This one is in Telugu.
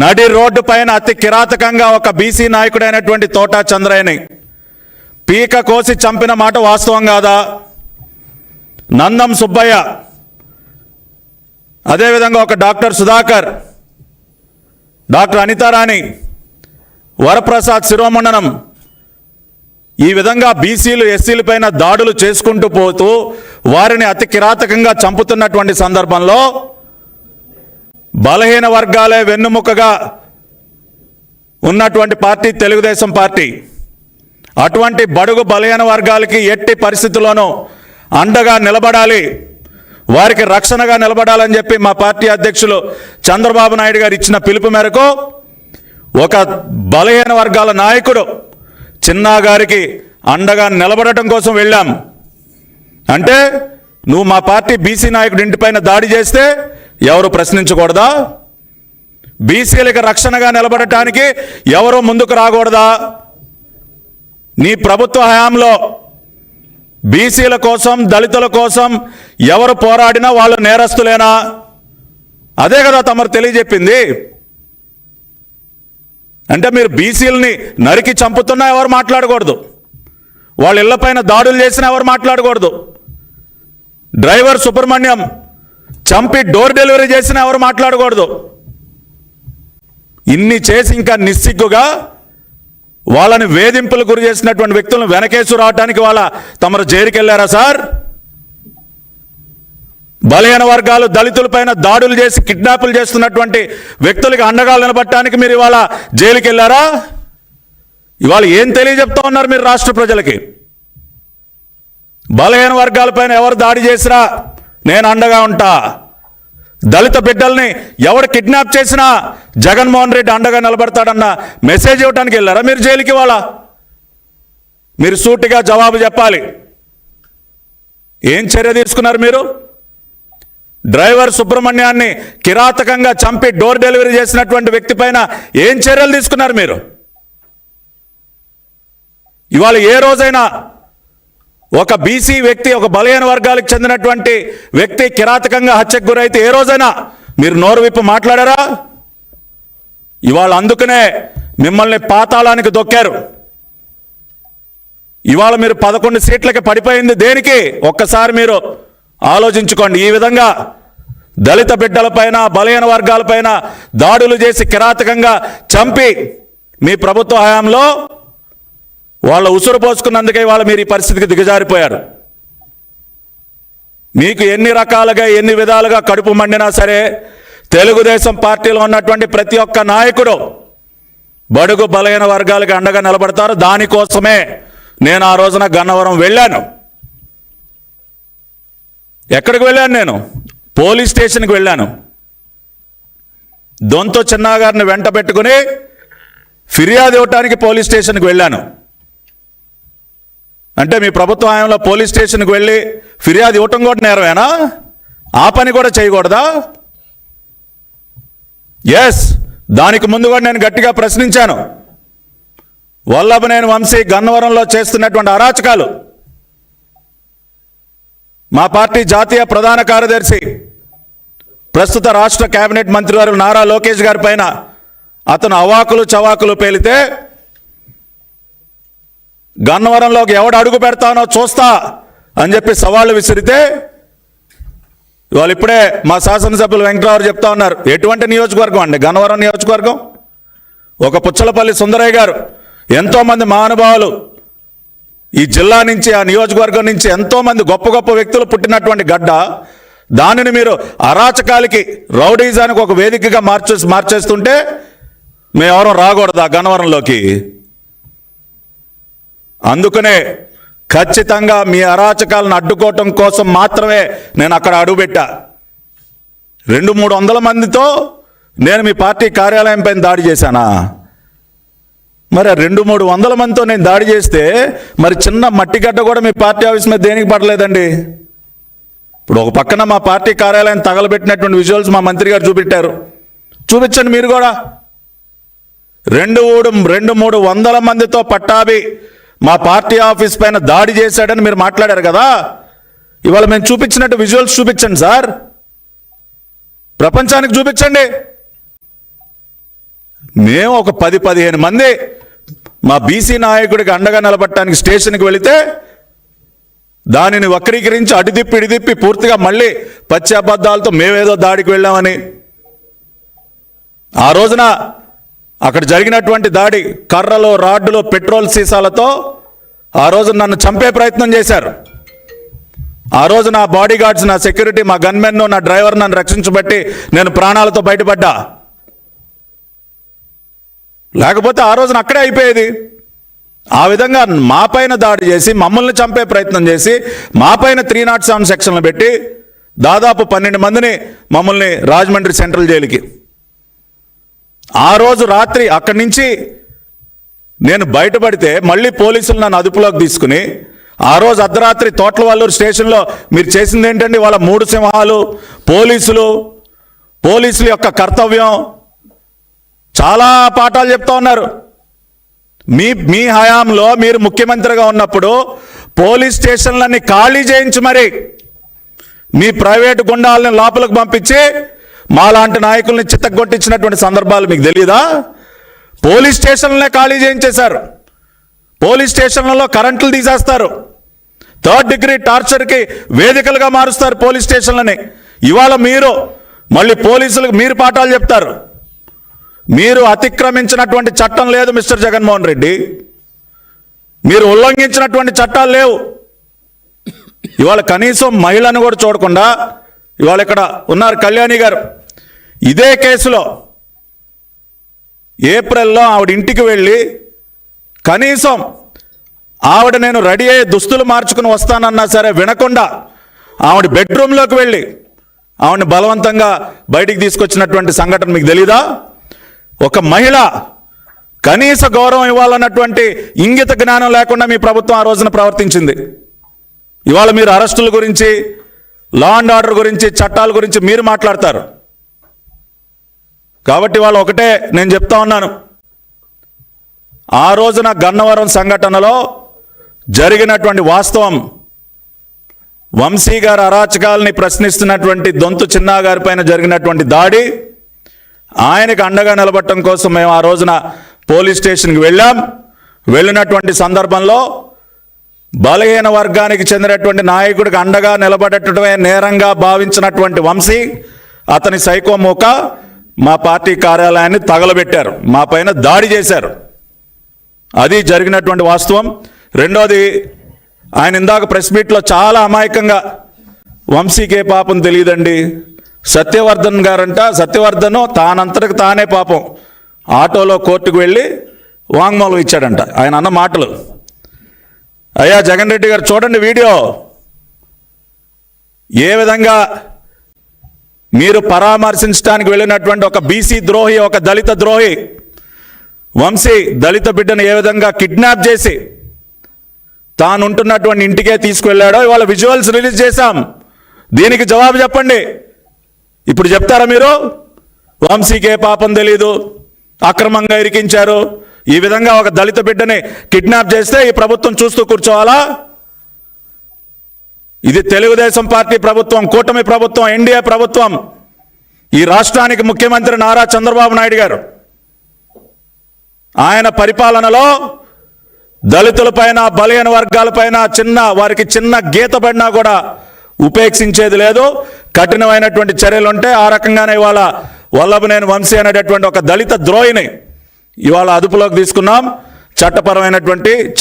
నడి రోడ్డు పైన అతి కిరాతకంగా ఒక బీసీ నాయకుడైనటువంటి తోటా చంద్రయ్యని పీక కోసి చంపిన మాట వాస్తవం కాదా? నందం సుబ్బయ్య అదేవిధంగా ఒక డాక్టర్ సుధాకర్ డాక్టర్ అనితారాణి వరప్రసాద్ శిరోమండనం ఈ విధంగా బీసీలు ఎస్సీల పైన దాడులు చేసుకుంటూ పోతూ వారిని అతి కిరాతకంగా చంపుతున్నటువంటి సందర్భంలో బలహీన వర్గాలే వెన్నుముకగా ఉన్నటువంటి పార్టీ తెలుగుదేశం పార్టీ. అటువంటి బడుగు బలహీన వర్గాలకి ఎట్టి పరిస్థితుల్లోనూ అండగా నిలబడాలి వారికి రక్షణగా నిలబడాలని చెప్పి మా పార్టీ అధ్యక్షులు చంద్రబాబు నాయుడు గారు ఇచ్చిన పిలుపు మేరకు ఒక బలహీన వర్గాల నాయకుడు చిన్నా గారికి అండగా నిలబడటం కోసం వెళ్ళాం. అంటే నువ్వు మా పార్టీ బీసీ నాయకుడి ఇంటిపైన దాడి చేస్తే ఎవరు ప్రశ్నించకూడదా? బీసీలకు రక్షణగా నిలబడటానికి ఎవరు ముందుకు రాకూడదా? నీ ప్రభుత్వ హయాంలో బీసీల కోసం దళితుల కోసం ఎవరు పోరాడినా వాళ్ళు నేరస్తులేనా? అదే కదా తమరు తెలియజెప్పింది. అంటే మీరు బీసీలని నరికి చంపుతున్నా ఎవరు మాట్లాడకూడదు. వాళ్ళ ఇళ్ళపైన దాడులు చేసినా ఎవరు మాట్లాడకూడదు. డ్రైవర్ సుబ్రహ్మణ్యం చంపి డోర్ డెలివరీ చేసినా ఎవరు మాట్లాడకూడదు. ఇన్ని చేసి ఇంకా నిస్సిగ్గుగా వాళ్ళని వేధింపులు గురి చేసినటువంటి వ్యక్తులను వెనకేసు రావడానికి వాళ్ళ తమరు జైలుకెళ్ళారా సార్? బలహీన వర్గాలు దళితులపైన దాడులు చేసి కిడ్నాపులు చేస్తున్నటువంటి వ్యక్తులకి అండగా నిలబట్టడానికి మీరు ఇవాళ జైలుకి వెళ్ళారా ఇవాళ ఏం తెలియజెప్తా ఉన్నారు మీరు రాష్ట్ర ప్రజలకి? బలహీన వర్గాలపైన ఎవరు దాడి చేసినా నేను అండగా ఉంటా. దళిత బిడ్డల్ని ఎవడు కిడ్నాప్ చేసినా జగన్మోహన్ రెడ్డి అండగా నిలబడతాడన్న మెసేజ్ ఇవ్వడానికి వెళ్ళారా మీరు జైలుకి ఇవ్వాలా మీరు సూటిగా జవాబు చెప్పాలి. ఏం చర్య తీసుకున్నారు మీరు? డ్రైవర్ సుబ్రహ్మణ్యాన్ని కిరాతకంగా చంపి డోర్ డెలివరీ చేసినటువంటి వ్యక్తి పైన ఏం చర్యలు తీసుకున్నారు మీరు? ఇవాళ ఏ రోజైనా ఒక బీసీ వ్యక్తి ఒక బలహీన వర్గాలకు చెందినటువంటి వ్యక్తి కిరాతకంగా హత్యకు గురైతే ఏ రోజైనా మీరు నోరు విప్పి మాట్లాడారా? ఇవాళ అందుకనే మిమ్మల్ని పాతాళానికి దొక్కారు. ఇవాళ మీరు పదకొండు సీట్లకి పడిపోయింది దేనికి? ఒక్కసారి మీరు ఆలోచించుకోండి. ఈ విధంగా దళిత బిడ్డలపైన బలహీన వర్గాలపైన దాడులు చేసి కిరాతకంగా చంపి మీ ప్రభుత్వ హయాంలో వాళ్ళ ఉసురు పోసుకున్నందుకే వాళ్ళు మీరు ఈ పరిస్థితికి దిగజారిపోయారు. మీకు ఎన్ని రకాలుగా ఎన్ని విధాలుగా కడుపు మండినా సరే తెలుగుదేశం పార్టీలో ఉన్నటువంటి ప్రతి ఒక్క నాయకుడు బడుగు బలహీన వర్గాలకు అండగా నిలబడతారు. దానికోసమే నేను ఆ రోజున గన్నవరం వెళ్ళాను. ఎక్కడికి వెళ్ళాను నేను? పోలీస్ స్టేషన్కి వెళ్ళాను. దొంతో చిన్నాగారిని వెంట పెట్టుకుని ఫిర్యాదు ఇవ్వటానికి పోలీస్ స్టేషన్కి వెళ్ళాను. అంటే మీ ప్రభుత్వ హయాంలో పోలీస్ స్టేషన్కి వెళ్ళి ఫిర్యాదు ఇవ్వటం కూడా నేరమేనా? ఆ పని కూడా చేయకూడదా? ఎస్ దానికి ముందు కూడా నేను గట్టిగా ప్రశ్నించాను. వల్లభనేని వంశీ గన్నవరంలో చేస్తున్నటువంటి అరాచకాలు. మా పార్టీ జాతీయ ప్రధాన కార్యదర్శి ప్రస్తుత రాష్ట్ర కేబినెట్ మంత్రివారు నారా లోకేష్ గారి పైన అతను అవాకులు చవాకులు పేలితే గన్నవరంలోకి ఎవడు అడుగు పెడతానో చూస్తా అని చెప్పి సవాళ్ళు విసిరితే వాళ్ళు ఇప్పుడే మా శాసనసభ్యులు వెంకటరావు చెప్తా ఉన్నారు. ఎటువంటి నియోజకవర్గం అండి? గన్నవరం నియోజకవర్గం? ఒక పుచ్చలపల్లి సుందరయ్య గారు ఎంతోమంది మహానుభావులు ఈ జిల్లా నుంచి ఆ నియోజకవర్గం నుంచి ఎంతోమంది గొప్ప గొప్ప వ్యక్తులు పుట్టినటువంటి గడ్డ దానిని మీరు అరాచకాలకి రౌడీజానికి ఒక వేదికగా మార్చే మార్చేస్తుంటే మేము ఎవరం రాకూడదా గన్నవరంలోకి? అందుకనే ఖచ్చితంగా మీ అరాచకాలను అడ్డుకోవటం కోసం మాత్రమే నేను అక్కడ అడుగుపెట్టా. రెండు మూడు వందల మందితో నేను మీ పార్టీ కార్యాలయం పైన దాడి చేశానా? మరి రెండు మూడు వందల మందితో నేను దాడి చేస్తే మరి చిన్న మట్టిగడ్డ కూడా మీ పార్టీ ఆఫీస్ మీద దేనికి పడలేదండి? ఇప్పుడు ఒక పక్కన మా పార్టీ కార్యాలయం తగలబెట్టినటువంటి విజువల్స్ మా మంత్రి గారు చూపెట్టారు. చూపించండి మీరు కూడా. రెండు మూడు రెండు మూడు వందల మందితో పట్టాభి మా పార్టీ ఆఫీస్ పైన దాడి చేశాడని మీరు మాట్లాడారు కదా? ఇవాళ మేము చూపించినట్టు విజువల్స్ చూపించండి సార్. ప్రపంచానికి చూపించండి. మేము ఒక పది పదిహేను మంది మా బీసీ నాయకుడికి అండగా నిలబట్టడానికి స్టేషన్కి వెళితే దానిని వక్రీకరించి అడిదిప్పి ఇడిదిప్పి పూర్తిగా మళ్ళీ పచ్చి అబద్ధాలతో మేమేదో దాడికి వెళ్ళామని. ఆ రోజున అక్కడ జరిగినటువంటి దాడి కర్రలు రాడ్డులు పెట్రోల్ సీసాలతో ఆ రోజు నన్ను చంపే ప్రయత్నం చేశారు. ఆ రోజు నా బాడీ గార్డ్స్ నా సెక్యూరిటీ మా గన్మెన్ నా డ్రైవర్ నన్ను రక్షించబట్టి నేను ప్రాణాలతో బయటపడ్డా. లేకపోతే ఆ రోజున అక్కడే అయిపోయేది. ఆ విధంగా మా పైన దాడి చేసి మమ్మల్ని చంపే ప్రయత్నం చేసి మా పైన త్రీ నాట్ సెవెన్ సెక్షన్లు పెట్టి దాదాపు పన్నెండు మందిని మమ్మల్ని రాజమండ్రి సెంట్రల్ జైలుకి ఆ రోజు రాత్రి అక్కడి నుంచి నేను బయటపడితే మళ్ళీ పోలీసులు నన్ను అదుపులోకి తీసుకుని ఆ రోజు అర్ధరాత్రి తోట్లవల్లూరు స్టేషన్లో మీరు చేసింది ఏంటండి? వాళ్ళ మూడు సింహాలు పోలీసులు పోలీసుల యొక్క కర్తవ్యం. చాలా పాఠాలు చెప్తా ఉన్నారు. మీ మీ హయాంలో మీరు ముఖ్యమంత్రిగా ఉన్నప్పుడు పోలీస్ స్టేషన్లన్నీ ఖాళీ చేయించి మరి. మీ ప్రైవేటు గుండాలని లోపలికి పంపించి మాలాంటి నాయకుల్ని చిత్తగొట్టించినటువంటి సందర్భాలు మీకు తెలియదా పోలీస్ స్టేషన్లనే ఖాళీ చేయించేశారు. పోలీస్ స్టేషన్లలో కరెంట్లు తీసేస్తారు. థర్డ్ డిగ్రీ టార్చర్కి వేదికలుగా మారుస్తారు పోలీస్ స్టేషన్లని. ఇవాళ మీరు మళ్ళీ పోలీసులకు మీరు పాఠాలు చెప్తారు. మీరు అతిక్రమించినటువంటి చట్టం లేదు మిస్టర్ జగన్మోహన్ రెడ్డి. మీరు ఉల్లంఘించినటువంటి చట్టాలు లేవు. ఇవాళ కనీసం మహిళను కూడా చూడకుండా ఇవాళ ఇక్కడ ఉన్నారు కళ్యాణి గారు. ఇదే కేసులో ఏప్రిల్లో ఆవిడ ఇంటికి వెళ్ళి కనీసం ఆవిడ నేను రెడీ అయ్యి దుస్తులు మార్చుకుని వస్తానన్నా సరే వినకుండా ఆవిడ బెడ్రూమ్లోకి వెళ్ళి ఆవిడని బలవంతంగా బయటికి తీసుకొచ్చినటువంటి సంఘటన మీకు తెలీదా? ఒక మహిళ కనీస గౌరవం ఇవ్వాలన్నటువంటి ఇంగిత జ్ఞానం లేకుండా మీ ప్రభుత్వం ఆ రోజున ప్రవర్తించింది. ఇవాళ మీరు అరెస్టుల గురించి లా అండ్ ఆర్డర్ గురించి చట్టాల గురించి మీరు మాట్లాడతారు. కాబట్టి వాళ్ళు ఒకటే నేను చెప్తా ఉన్నాను. ఆ రోజున గన్నవరం సంఘటనలో జరిగినటువంటి వాస్తవం వంశీ గారి అరాచకాలని ప్రశ్నిస్తున్నటువంటి దొంతు చిన్నా గారి పైన జరిగినటువంటి దాడి ఆయనకు అండగా నిలబడటం కోసం మేము ఆ రోజున పోలీస్ స్టేషన్కి వెళ్ళాం. వెళ్ళినటువంటి సందర్భంలో బలహీన వర్గానికి చెందినటువంటి నాయకుడికి అండగా నిలబడటమే నేరంగా భావించినటువంటి వంశీ అతని సైకోమూక మా పార్టీ కార్యాలయాన్ని తగలబెట్టారు మా పైన దాడి చేశారు. అది జరిగినటువంటి వాస్తవం. రెండోది ఆయన ఇందాక ప్రెస్ మీట్లో చాలా అమాయకంగా వంశీకే పాపం తెలియదండి. సత్యవర్ధన్ గారంట సత్యవర్ధన్ తానంతటికి తానే పాపం. ఆటోలో కోర్టుకు వెళ్ళి వాంగ్మూలం ఇచ్చాడంట ఆయన అన్న మాటలు. అయ్యా జగన్ రెడ్డి గారు చూడండి వీడియో. ఏ విధంగా మీరు పరామర్శించడానికి వెళ్ళినటువంటి ఒక బీసీ ద్రోహి ఒక దళిత ద్రోహి వంశీ దళిత బిడ్డను ఏ విధంగా కిడ్నాప్ చేసి తాను ఉంటున్నటువంటి ఇంటికే తీసుకువెళ్ళాడో ఇవాళ విజువల్స్ రిలీజ్ చేశాం. దీనికి జవాబు చెప్పండి. ఇప్పుడు చెప్తారా మీరు? వంశీకే పాపం తెలీదు. అక్రమంగా ఇరికించారు. ఈ విధంగా ఒక దళిత బిడ్డని కిడ్నాప్ చేస్తే ఈ ప్రభుత్వం చూస్తూ కూర్చోవాలా? ఇది తెలుగుదేశం పార్టీ ప్రభుత్వం కూటమి ప్రభుత్వం ఎన్డీఏ ప్రభుత్వం. ఈ రాష్ట్రానికి ముఖ్యమంత్రి నారా చంద్రబాబు నాయుడు గారు. ఆయన పరిపాలనలో దళితులపైన బలహీన వర్గాలపైన చిన్న వారికి చిన్న గీత పడినా కూడా ఉపేక్షించేది లేదు. కఠినమైనటువంటి చర్యలుంటే ఆ రకంగానే ఇవాళ వల్లభనేని వంశీ అనేటటువంటి ఒక దళిత ద్రోహిని ఇవాళ అదుపులోకి తీసుకున్నాం. చట్టపరమైనటువంటి